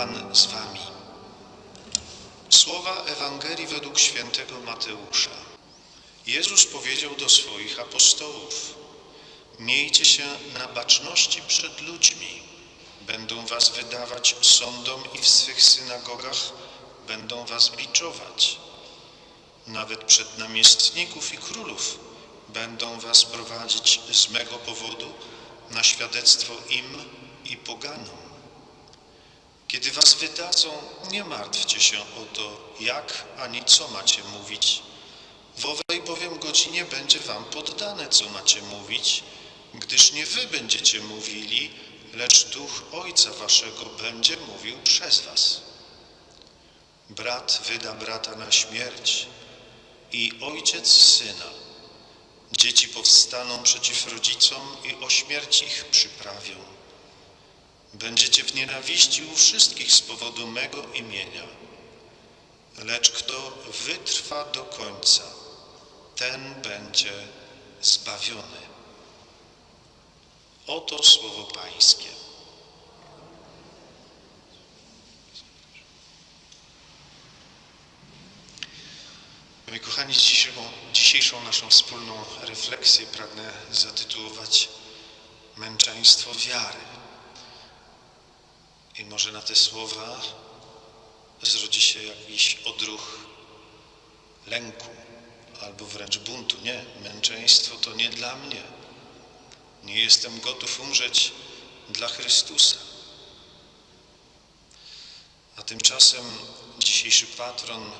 Pan z wami. Słowa Ewangelii według świętego Mateusza. Jezus powiedział do swoich apostołów: Miejcie się na baczności przed ludźmi. Będą was wydawać sądom i w swych synagogach będą was biczować. Nawet przed namiestników i królów będą was prowadzić z mego powodu na świadectwo im i poganom. Kiedy was wydadzą, nie martwcie się o to, jak ani co macie mówić. W owej bowiem godzinie będzie wam poddane, co macie mówić, gdyż nie wy będziecie mówili, lecz Duch Ojca waszego będzie mówił przez was. Brat wyda brata na śmierć i ojciec syna. Dzieci powstaną przeciw rodzicom i o śmierć ich przyprawią. Będziecie w nienawiści u wszystkich z powodu mego imienia. Lecz kto wytrwa do końca, ten będzie zbawiony. Oto słowo Pańskie. Moi kochani, dzisiejszą, dzisiejszą naszą wspólną refleksję pragnę zatytułować Męczeństwo wiary. I może na te słowa zrodzi się jakiś odruch lęku albo wręcz buntu. Nie, męczeństwo to nie dla mnie. Nie jestem gotów umrzeć dla Chrystusa. A tymczasem dzisiejszy patron,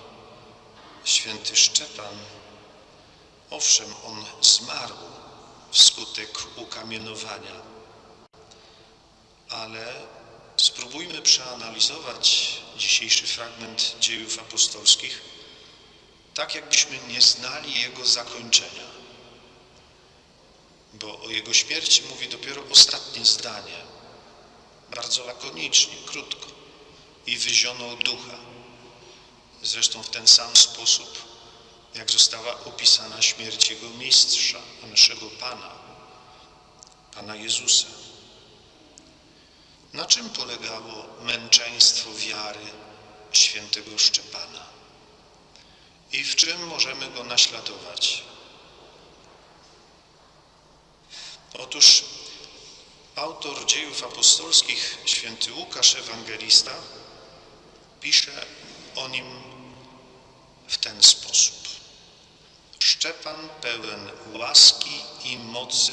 święty Szczepan, owszem, on zmarł wskutek ukamienowania, ale spróbujmy przeanalizować dzisiejszy fragment dziejów apostolskich, tak jakbyśmy nie znali jego zakończenia bo o jego śmierci mówi dopiero ostatnie zdanie, bardzo lakonicznie, krótko. I wyzionął ducha. Zresztą w ten sam sposób, jak została opisana śmierć jego mistrza, naszego Pana, Pana Jezusa. Na czym polegało męczeństwo wiary świętego Szczepana? I w czym możemy go naśladować? Otóż autor dziejów apostolskich, święty Łukasz Ewangelista, pisze o nim w ten sposób. Szczepan pełen łaski i mocy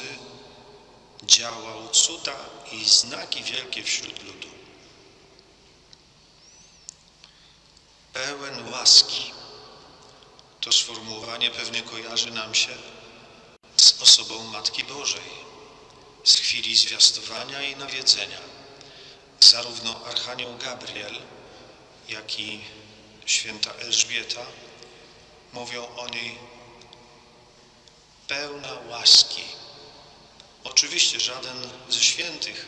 działał cuda i znaki wielkie wśród ludu. Pełen łaski. To sformułowanie pewnie kojarzy nam się z osobą Matki Bożej z chwili zwiastowania i nawiedzenia. Zarówno Archanioł Gabriel, jak i święta Elżbieta mówią o niej pełna łaski. Oczywiście żaden ze świętych,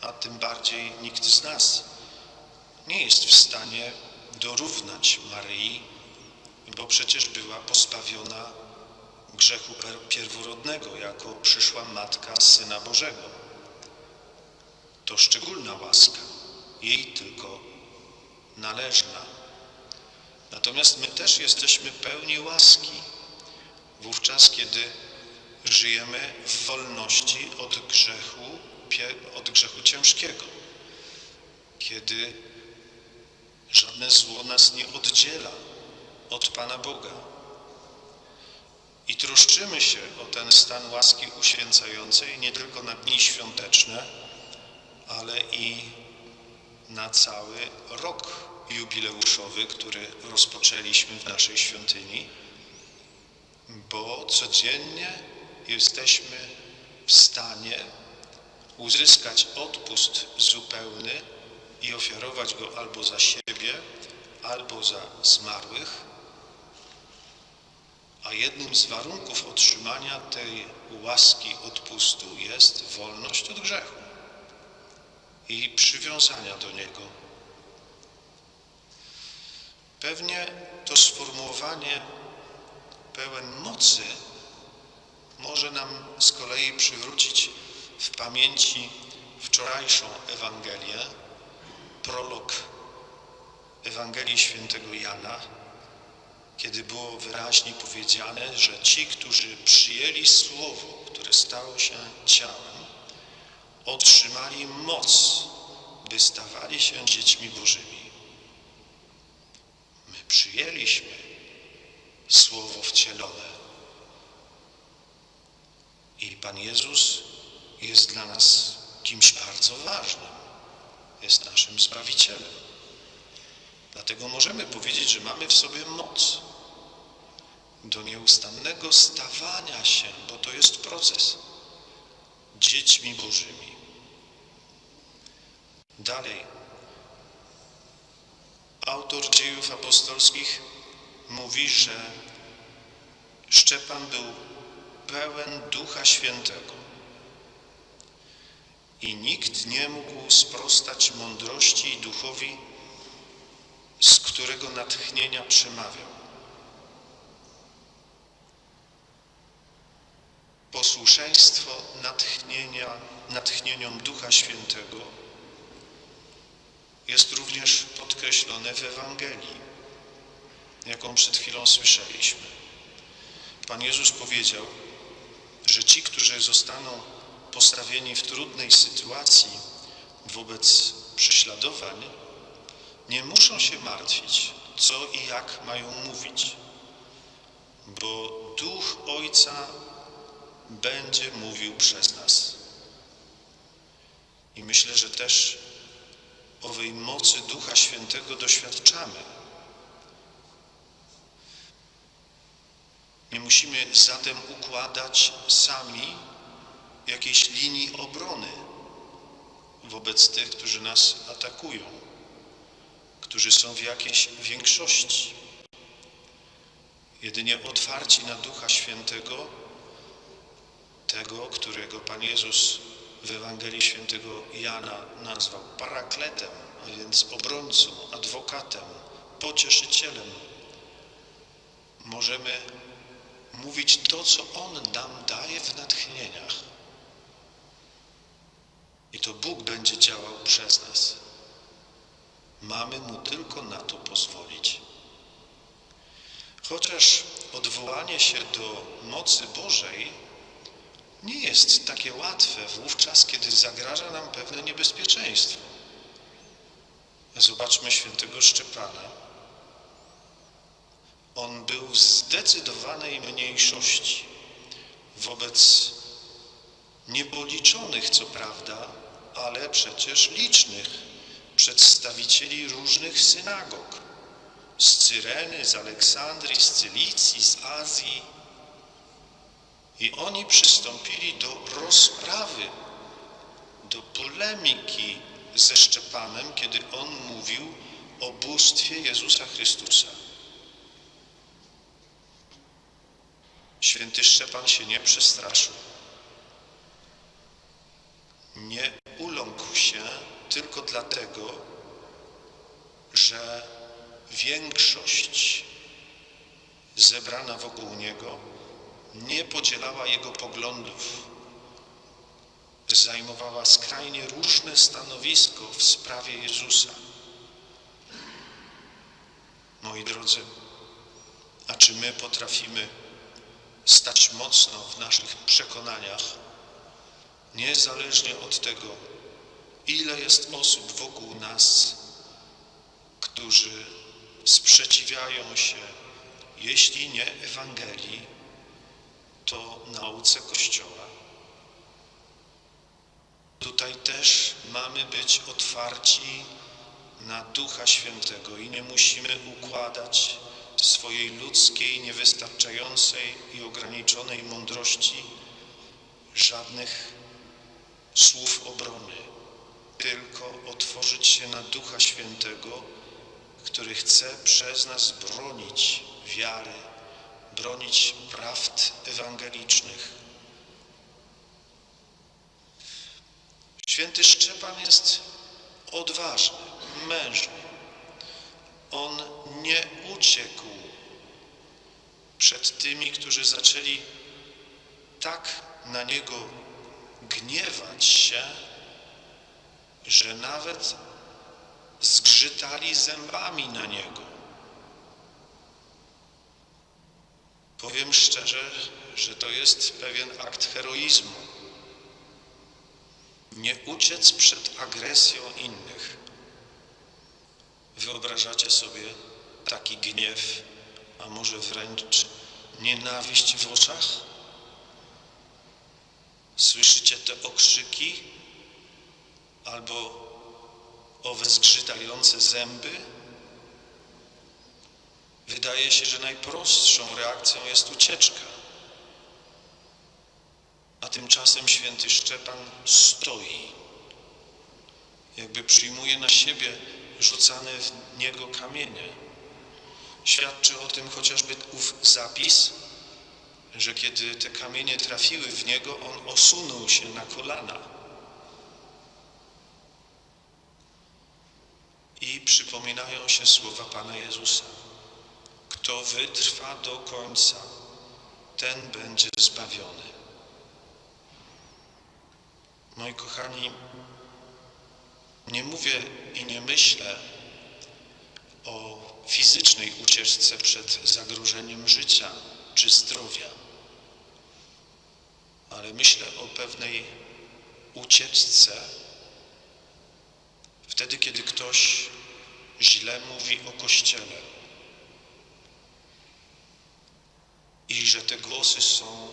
a tym bardziej nikt z nas nie jest w stanie dorównać Maryi, bo przecież była pozbawiona grzechu pierworodnego jako przyszła matka Syna Bożego. To szczególna łaska, jej tylko należna. Natomiast my też jesteśmy pełni łaski wówczas, kiedy żyjemy w wolności od grzechu, od grzechu ciężkiego, kiedy żadne zło nas nie oddziela od Pana Boga. I troszczymy się o ten stan łaski uświęcającej nie tylko na dni świąteczne, ale i na cały rok jubileuszowy, który rozpoczęliśmy w naszej świątyni, bo codziennie jesteśmy w stanie uzyskać odpust zupełny i ofiarować go albo za siebie, albo za zmarłych, a jednym z warunków otrzymania tej łaski odpustu jest wolność od grzechu i przywiązania do niego. Pewnie to sformułowanie pełen mocy może nam z kolei przywrócić w pamięci wczorajszą Ewangelię, prolog Ewangelii świętego Jana, kiedy było wyraźnie powiedziane, że ci, którzy przyjęli Słowo, które stało się ciałem, otrzymali moc, by stawali się dziećmi Bożymi. My przyjęliśmy Słowo wcielone. I Pan Jezus jest dla nas kimś bardzo ważnym. Jest naszym Zbawicielem. Dlatego możemy powiedzieć, że mamy w sobie moc do nieustannego stawania się, bo to jest proces, dziećmi Bożymi. Dalej, autor dziejów apostolskich mówi, że Szczepan był pełen Ducha Świętego i nikt nie mógł sprostać mądrości i duchowi, z którego natchnienia przemawiał. Posłuszeństwo natchnienia, natchnieniom Ducha Świętego jest również podkreślone w Ewangelii, jaką przed chwilą słyszeliśmy. Pan Jezus powiedział, że ci, którzy zostaną postawieni w trudnej sytuacji wobec prześladowań, nie muszą się martwić, co i jak mają mówić, bo Duch Ojca będzie mówił przez nas. I myślę, że też owej mocy Ducha Świętego doświadczamy. Nie musimy zatem układać sami jakiejś linii obrony wobec tych, którzy nas atakują, którzy są w jakiejś większości. Jedynie otwarci na Ducha Świętego, tego, którego Pan Jezus w Ewangelii Świętego Jana nazwał parakletem, a więc obrońcą, adwokatem, pocieszycielem, możemy mówić to, co On nam daje w natchnieniach. I to Bóg będzie działał przez nas. Mamy Mu tylko na to pozwolić. Chociaż odwołanie się do mocy Bożej nie jest takie łatwe wówczas, kiedy zagraża nam pewne niebezpieczeństwo. Zobaczmy świętego Szczepana. On był w zdecydowanej mniejszości wobec niepoliczonych, co prawda, ale przecież licznych przedstawicieli różnych synagog z Cyreny, z Aleksandrii, z Cylicji, z Azji. I oni przystąpili do rozprawy, do polemiki ze Szczepanem, kiedy on mówił o bóstwie Jezusa Chrystusa. Święty Szczepan się nie przestraszył. Nie uląkł się tylko dlatego, że większość zebrana wokół niego nie podzielała jego poglądów, zajmowała skrajnie różne stanowisko w sprawie Jezusa. Moi drodzy, a czy my potrafimy stać mocno w naszych przekonaniach, niezależnie od tego, ile jest osób wokół nas, którzy sprzeciwiają się, jeśli nie Ewangelii, to nauce Kościoła. Tutaj też mamy być otwarci na Ducha Świętego i nie musimy układać swojej ludzkiej, niewystarczającej i ograniczonej mądrości żadnych słów obrony, tylko otworzyć się na Ducha Świętego, który chce przez nas bronić wiary, bronić prawd ewangelicznych. Święty Szczepan jest odważny, mężny. On nie uciekł przed tymi, którzy zaczęli tak na niego gniewać się, że nawet zgrzytali zębami na niego. Powiem szczerze, że to jest pewien akt heroizmu. Nie uciec przed agresją innych. Wyobrażacie sobie taki gniew, a może wręcz nienawiść w oczach? Słyszycie te okrzyki albo owe zgrzytające zęby? Wydaje się, że najprostszą reakcją jest ucieczka. A tymczasem święty Szczepan stoi, jakby przyjmuje na siebie rzucane w niego kamienie. Świadczy o tym chociażby ów zapis, że kiedy te kamienie trafiły w niego, on osunął się na kolana. I przypominają się słowa Pana Jezusa. Kto wytrwa do końca, ten będzie zbawiony. Moi kochani, nie mówię i nie myślę o fizycznej ucieczce przed zagrożeniem życia czy zdrowia, ale myślę o pewnej ucieczce wtedy, kiedy ktoś źle mówi o Kościele i że te głosy są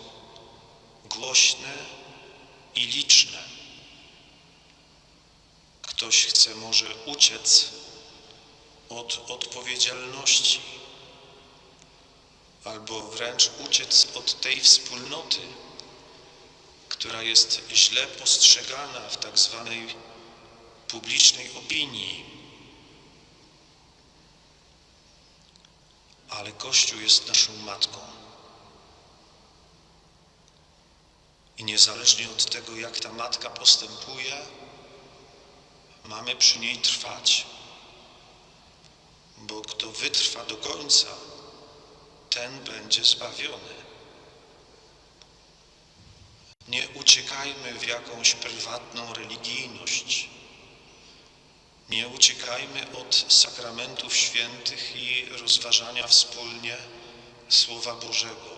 głośne i liczne. Ktoś chce może uciec od odpowiedzialności albo wręcz uciec od tej wspólnoty, która jest źle postrzegana w tak zwanej publicznej opinii. Ale Kościół jest naszą matką. I niezależnie od tego, jak ta matka postępuje, mamy przy niej trwać. Bo kto wytrwa do końca, ten będzie zbawiony. Nie uciekajmy w jakąś prywatną religijność. Nie uciekajmy od sakramentów świętych i rozważania wspólnie Słowa Bożego.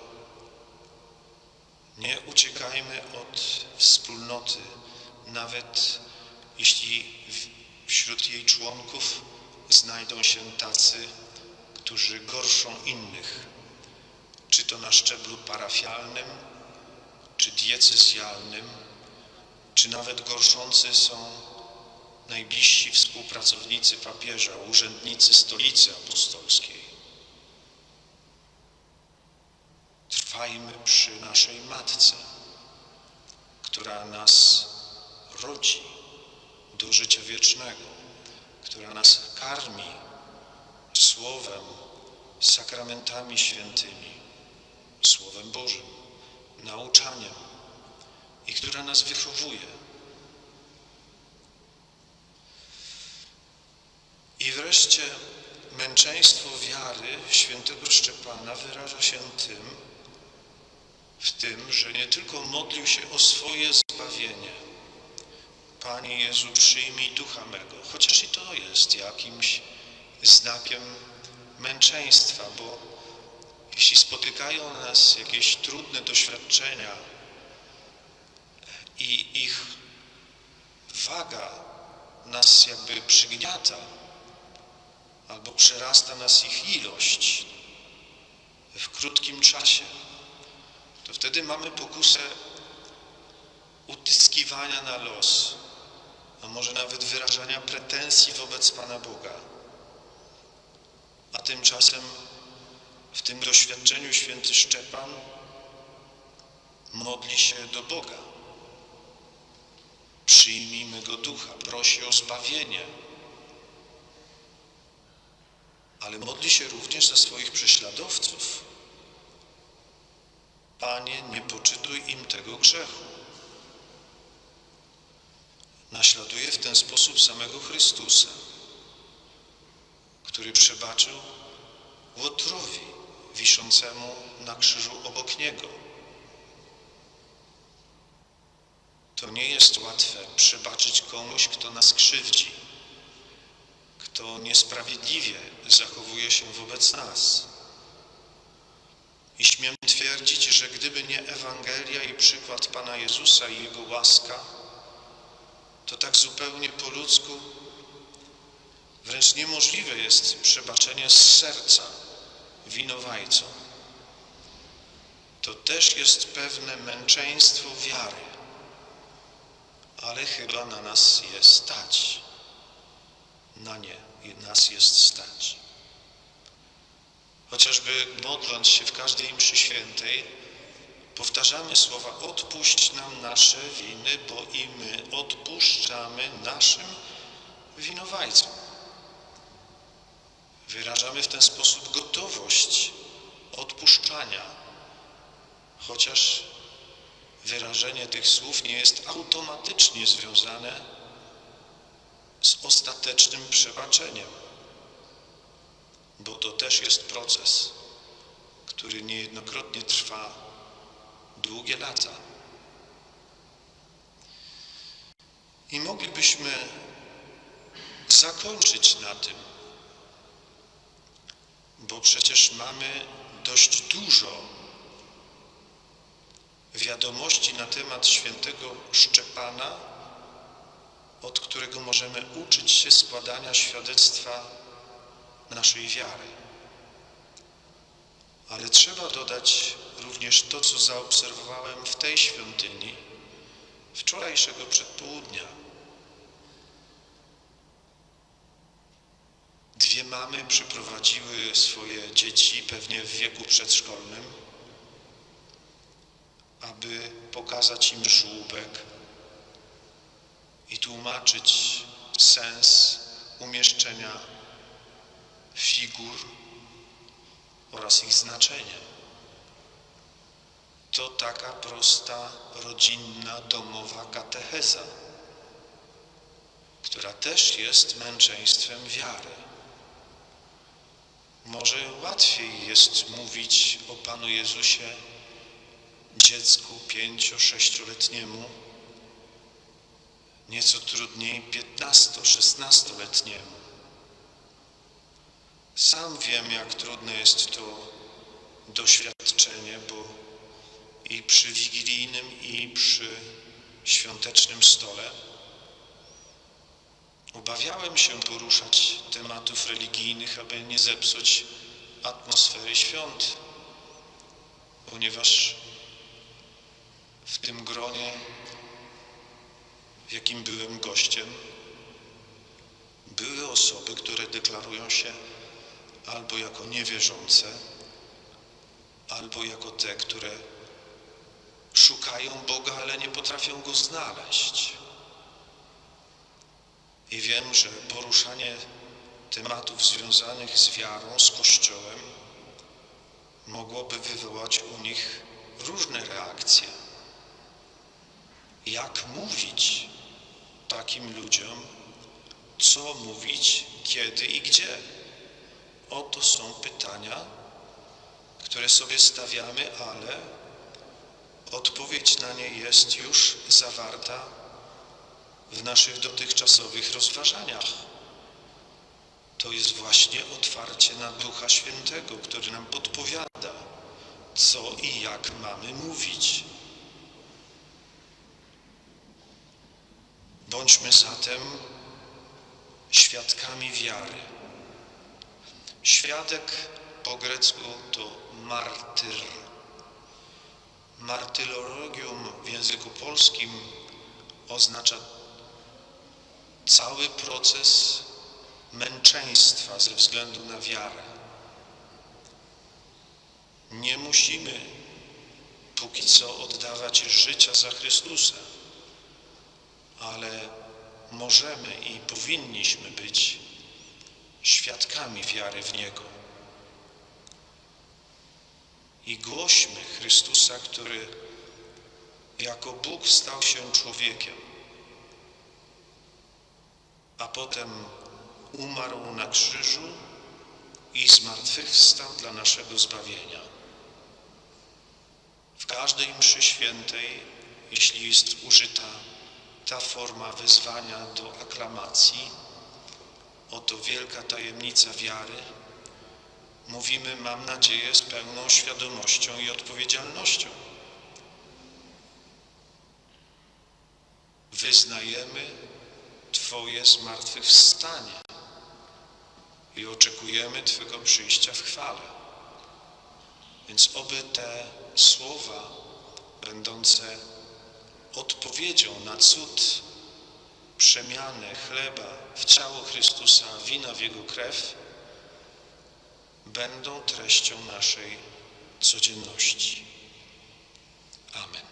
Nie uciekajmy od wspólnoty, nawet jeśli wśród jej członków znajdą się tacy, którzy gorszą innych, czy to na szczeblu parafialnym, czy diecezjalnym, czy nawet gorszący są najbliżsi współpracownicy papieża, urzędnicy stolicy apostolskiej. Trwajmy przy naszej Matce, która nas rodzi do życia wiecznego, która nas karmi Słowem, sakramentami świętymi, Słowem Bożym, nauczaniem i która nas wychowuje. I wreszcie męczeństwo wiary świętego Szczepana wyraża się tym, w tym, że nie tylko modlił się o swoje zbawienie. Panie Jezu, przyjmij ducha mego, chociaż i to jest jakimś znakiem męczeństwa, bo jeśli spotykają nas jakieś trudne doświadczenia i ich waga nas jakby przygniata, albo przerasta nas ich ilość w krótkim czasie, to wtedy mamy pokusę utyskiwania na los, a może nawet wyrażania pretensji wobec Pana Boga. A tymczasem w tym doświadczeniu święty Szczepan modli się do Boga. Przyjmij mego ducha, prosi o zbawienie. Ale modli się również za swoich prześladowców. Panie, nie poczytuj im tego grzechu. Naśladuje w ten sposób samego Chrystusa, który przebaczył Łotrowi wiszącemu na krzyżu obok Niego. To nie jest łatwe przebaczyć komuś, kto nas krzywdzi, to niesprawiedliwie zachowuje się wobec nas. I śmiem twierdzić, że gdyby nie Ewangelia i przykład Pana Jezusa i Jego łaska, to tak zupełnie po ludzku wręcz niemożliwe jest przebaczenie z serca winowajcom. To też jest pewne męczeństwo wiary, ale chyba na nas jest stać. Na nie nas jest stać. Chociażby modląc się w każdej mszy świętej, powtarzamy słowa odpuść nam nasze winy, bo i my odpuszczamy naszym winowajcom. Wyrażamy w ten sposób gotowość odpuszczania, chociaż wyrażenie tych słów nie jest automatycznie związane z ostatecznym przebaczeniem, bo to też jest proces, który niejednokrotnie trwa długie lata. I moglibyśmy zakończyć na tym, bo przecież mamy dość dużo wiadomości na temat świętego Szczepana, od którego możemy uczyć się składania świadectwa naszej wiary. Ale trzeba dodać również to, co zaobserwowałem w tej świątyni wczorajszego przedpołudnia. Dwie mamy przyprowadziły swoje dzieci, pewnie w wieku przedszkolnym, aby pokazać im żółbek i tłumaczyć sens umieszczenia figur oraz ich znaczenie. To taka prosta, rodzinna, domowa katecheza, która też jest męczeństwem wiary. Może łatwiej jest mówić o Panu Jezusie dziecku pięcio-sześcioletniemu, nieco trudniej piętnasto-szesnastoletniemu. Sam wiem, jak trudne jest to doświadczenie, bo i przy wigilijnym, i przy świątecznym stole obawiałem się poruszać tematów religijnych, aby nie zepsuć atmosfery świąt, ponieważ w tym gronie, w jakim byłem gościem, były osoby, które deklarują się albo jako niewierzące, albo jako te, które szukają Boga, ale nie potrafią Go znaleźć. I wiem, że poruszanie tematów związanych z wiarą, z Kościołem mogłoby wywołać u nich różne reakcje. Jak mówić takim ludziom, co mówić, kiedy i gdzie? Oto są pytania, które sobie stawiamy, ale odpowiedź na nie jest już zawarta w naszych dotychczasowych rozważaniach. To jest właśnie otwarcie na Ducha Świętego, który nam podpowiada, co i jak mamy mówić. Bądźmy zatem świadkami wiary. Świadek po grecku to martyr. Martyrologium w języku polskim oznacza cały proces męczeństwa ze względu na wiarę. Nie musimy póki co oddawać życia za Chrystusa, ale możemy i powinniśmy być świadkami wiary w Niego. I głośmy Chrystusa, który jako Bóg stał się człowiekiem, a potem umarł na krzyżu i zmartwychwstał dla naszego zbawienia. W każdej mszy świętej, jeśli jest użyta ta forma wezwania do aklamacji, Oto wielka tajemnica wiary. Mówimy, mam nadzieję, z pełną świadomością i odpowiedzialnością. Wyznajemy Twoje zmartwychwstanie i oczekujemy Twego przyjścia w chwale. Więc oby te słowa będące odpowiedzią na cud przemiany chleba w ciało Chrystusa, wina w Jego krew, będą treścią naszej codzienności. Amen.